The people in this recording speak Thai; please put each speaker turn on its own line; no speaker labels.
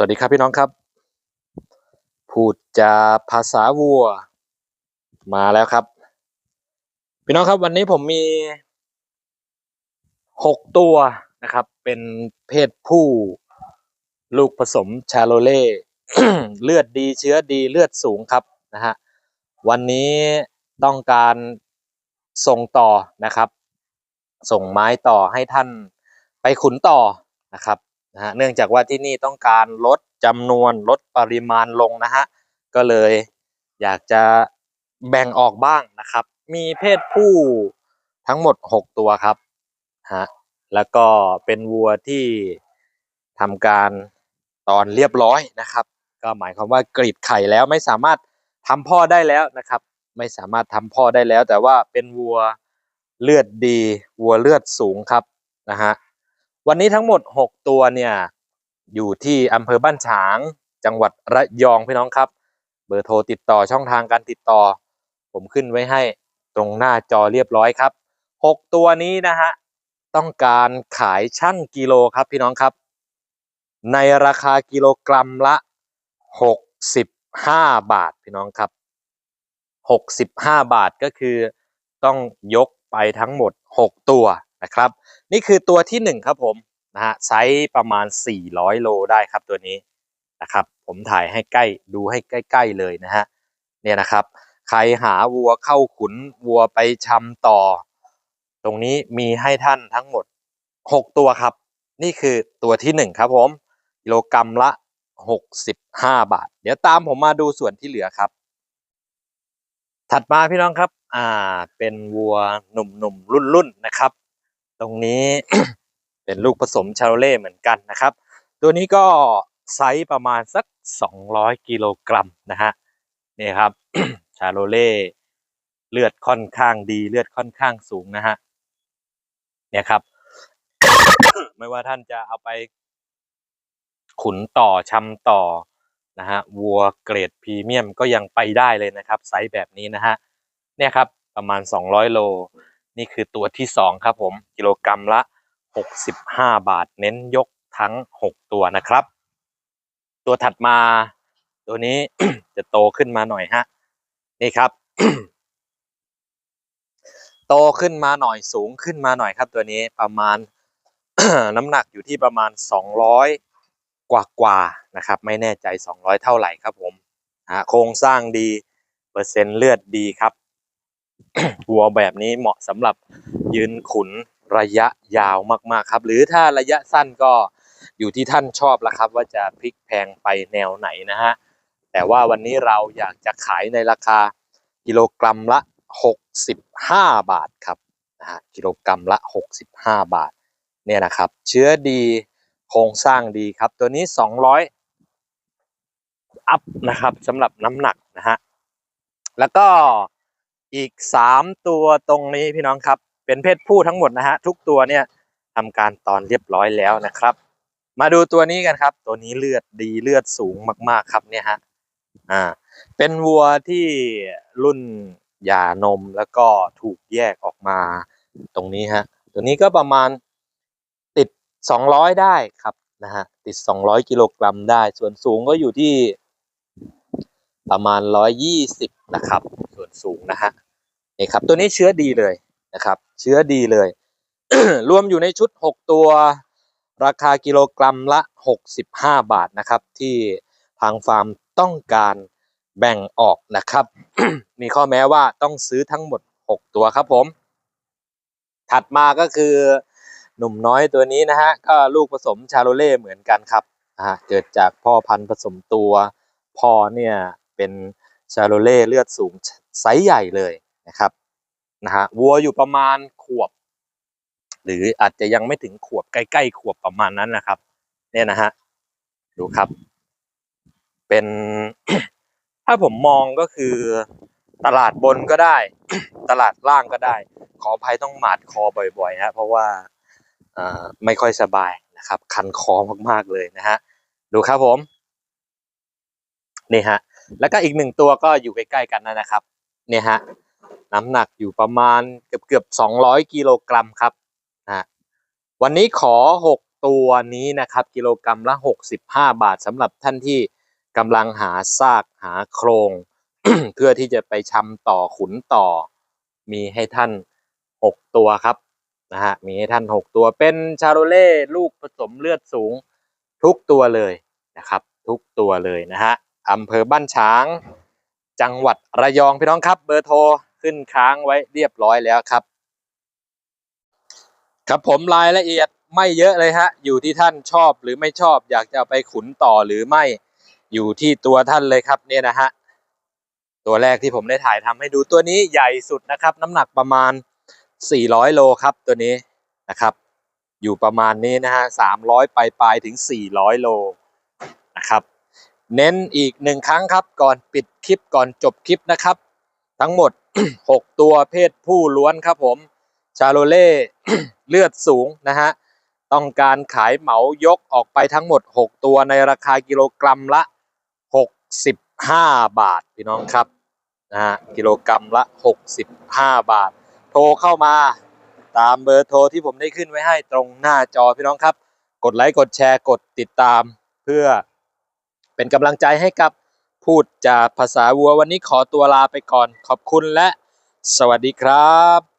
สวัสดีครับพี่น้องครับ พูดจาภาษาวัวมาแล้วครับ พี่น้องครับวันนี้ผมมีหกตัวนะครับ เป็นเพศผู้ลูกผสมชาโลเล่เลือดดีเชื้อดีเลือดสูงครับนะฮะวันนี้ต้องการส่งต่อนะครับ ส่งไม้ต่อให้ท่านไปขุนต่อนะครับ นะฮะเนื่องจากว่าที่นี่ต้องการลดจำนวนลดปริมาณลงนะฮะก็เลยอยากจะแบ่งออกบ้างนะครับ มีเพศผู้ทั้งหมด 6 ตัวครับฮะแล้วก็เป็นวัวที่ทำการตอนเรียบร้อยนะครับ ก็หมายความว่ากรีดไข่แล้วไม่สามารถทำพ่อได้แล้วนะครับ ไม่สามารถทำพ่อได้แล้ว แต่ว่าเป็นวัวเลือดดี วัวเลือดสูงครับนะฮะ วันนี้ทั้งหมด 6 ตัวเนี่ยอยู่ที่อำเภอบ้านฉาง จังหวัดระยองพี่น้องครับ เบอร์โทรติดต่อช่องทางการติดต่อ ผมขึ้นไว้ให้ตรงหน้าจอเรียบร้อยครับ 6 ตัวนี้นะฮะต้องการขายช่างกิโลครับพี่น้องครับ ในราคากิโลกรัมละ 65 บาทพี่น้องครับ 65 บาทก็คือต้องยกไปทั้งหมด 6 ตัว นะครับ นี่คือตัวที่ 1 ครับผมนะฮะไซส์ประมาณ 400 โลได้ครับตัวนี้นะครับ ผมถ่ายให้ใกล้ดูให้ใกล้ ๆเลยนะฮะเนี่ยนะครับ ใครหาวัวเข้าขุนวัวไปชำต่อ ตรงนี้มีให้ท่านทั้งหมด 6 ตัวครับ นี่คือตัวที่ 1 ครับผมกิโลกรัมละ 65 บาท เดี๋ยวตามผมมาดูส่วนที่เหลือครับ ถัดมาพี่น้องครับ อ่าเป็นวัวหนุ่มๆรุ่นๆนะครับ ตรงนี้เป็นลูกผสมชาโลเล่เหมือนกันนะครับ ตัวนี้ก็ไซส์ประมาณสัก 200 กิโลกรัมนะฮะนี่ครับชาโลเล่เลือดค่อนข้างดีเลือดค่อนข้างสูงนะฮะเนี่ยครับ ไม่ว่าท่านจะเอาไปขุนต่อชำต่อนะฮะวัวเกรดพรีเมียมก็ยังไปได้เลยนะครับ ไซส์แบบนี้นะฮะเนี่ยครับประมาณ 200 โล นี่คือตัวที่2ครับผมกิโลกรัมละ 65 บาท เน้นยกทั้ง 6 ตัวนะครับ ตัวถัดมา ตัวนี้จะโตขึ้นมาหน่อยฮะนี่ครับ โตขึ้นมาหน่อยสูงขึ้นมาหน่อยครับ ตัวนี้ประมาณน้ำหนักอยู่ที่ประมาณ 200 กว่ากว่านะครับ ไม่แน่ใจ 200 เท่าไหร่ครับผมโครงสร้างดี เปอร์เซ็นต์เลือดดีครับ วัวแบบนี้เหมาะสำหรับยืนขุนระยะยาวมากๆครับ หรือถ้าระยะสั้นก็อยู่ที่ท่านชอบละครับ ว่าจะพลิกแพงไปแนวไหนนะฮะแต่ว่าวันนี้เราอยากจะขายในราคากิโลกรัมละ 65 บาทครับนะฮะกิโลกรัมละ 65 บาทเนี่ยนะครับ เชื้อดีโครงสร้างดีครับ ตัวนี้ 200 อัพนะครับสำหรับน้ำหนักนะฮะแล้วก็ อีกสามตัวตรงนี้พี่น้องครับ เป็นเพศผู้ทั้งหมดนะฮะทุกตัวเนี่ยทำการตอนเรียบร้อยแล้วนะครับ มาดูตัวนี้กันครับ ตัวนี้เลือดดีเลือดสูงมาก ๆครับเนี่ยฮะอ่าเป็นวัวที่รุ่นหย่านมแล้วก็ถูกแยกออกมาตรงนี้ฮะตัวนี้ก็ประมาณติด 200 ได้ครับนะฮะติด 200 กิโลกรัมได้ ส่วนสูงก็อยู่ที่ประมาณ 120 นะครับ วนสูงนะฮะนี่ครับตัวนี้เชื้อดีเลยนะครับ เชื้อดีเลย รวมอยู่ในชุด 6 ตัว ราคากิโลกรัมละ 65 บาทนะครับ ที่ทางฟาร์มต้องการแบ่งออกนะครับ มีข้อแม้ว่าต้องซื้อทั้งหมด 6 ตัวครับผม ถัดมาก็คือหนุ่มน้อยตัวนี้นะฮะก็ลูกผสมชาโลเล่เหมือนกันครับอ่าเกิดจากพ่อพันธุ์ผสมตัวพ่อเนี่ยเป็นชาโลเล่เลือดสูง ไซส์ใหญ่เลยนะครับนะฮะวัวอยู่ประมาณขวบ หรืออาจจะยังไม่ถึงขวบใกล้ๆขวบประมาณนั้นนะครับ เนี่ยนะฮะดูครับ เป็นถ้าผมมองก็คือตลาดบนก็ได้ ตลาดล่างก็ได้ ขออภัยต้องหมาดคอบ่อยๆฮะเพราะว่าอ่าไม่ค่อยสบายนะครับ คันคอมากๆเลยนะฮะดูครับผมนี่ฮะแล้วก็อีกหนึ่งตัวก็อยู่ใกล้ๆกันนะครับ เนี่ยฮะน้ำหนักอยู่ประมาณเกือบเกือบสองร้อยกิโลกรัมครับนะฮะวันนี้ขอหกตัวนี้นะครับ กิโลกรัมละ65บาทสำหรับท่านที่กำลังหาซากหาโครง เพื่อที่จะไปชำต่อขุนต่อ มีให้ท่าน6ตัวครับนะฮะมีให้ท่าน6ตัวเป็นชาโรเล่ลูกผสมเลือดสูงทุกตัวเลยนะครับ ทุกตัวเลยนะฮะอำเภอบ้านฉาง จังหวัดระยองพี่น้องครับเบอร์โทรขึ้นค้างไว้เรียบร้อยแล้วครับ ครับผมรายละเอียดไม่เยอะเลยฮะ อยู่ที่ท่านชอบหรือไม่ชอบ อยากจะไปขุนต่อหรือไม่อยู่ที่ตัวท่านเลยครับเนี่ยนะฮะตัวแรกที่ผมได้ถ่ายทำให้ดูตัวนี้ใหญ่สุดนะครับ น้ำหนักประมาณ 400 โลครับตัวนี้นะครับ อยู่ประมาณนี้นะฮะ300ปลายปลายถึง 400 โลนะครับ เน้นอีกหนึ่งครั้งครับ ก่อนปิดคลิปก่อนจบคลิปนะครับ ทั้งหมด 6 ตัวเพศผู้ล้วนครับผมชาโลเล่เลือดสูงนะฮะต้องการขายเหมายกออกไปทั้งหมด 6 ตัวในราคากิโลกรัมละ 65 บาทพี่น้องครับนะฮะกิโลกรัมละ 65 บาท โทรเข้ามาตามเบอร์โทรที่ผมได้ขึ้นไว้ให้ตรงหน้าจอพี่น้องครับ กดไลค์กดแชร์กดติดตามเพื่อ เป็นกำลังใจให้กับพูดจากภาษาวัววันนี้ขอตัวลาไปก่อนขอบคุณและสวัสดีครับ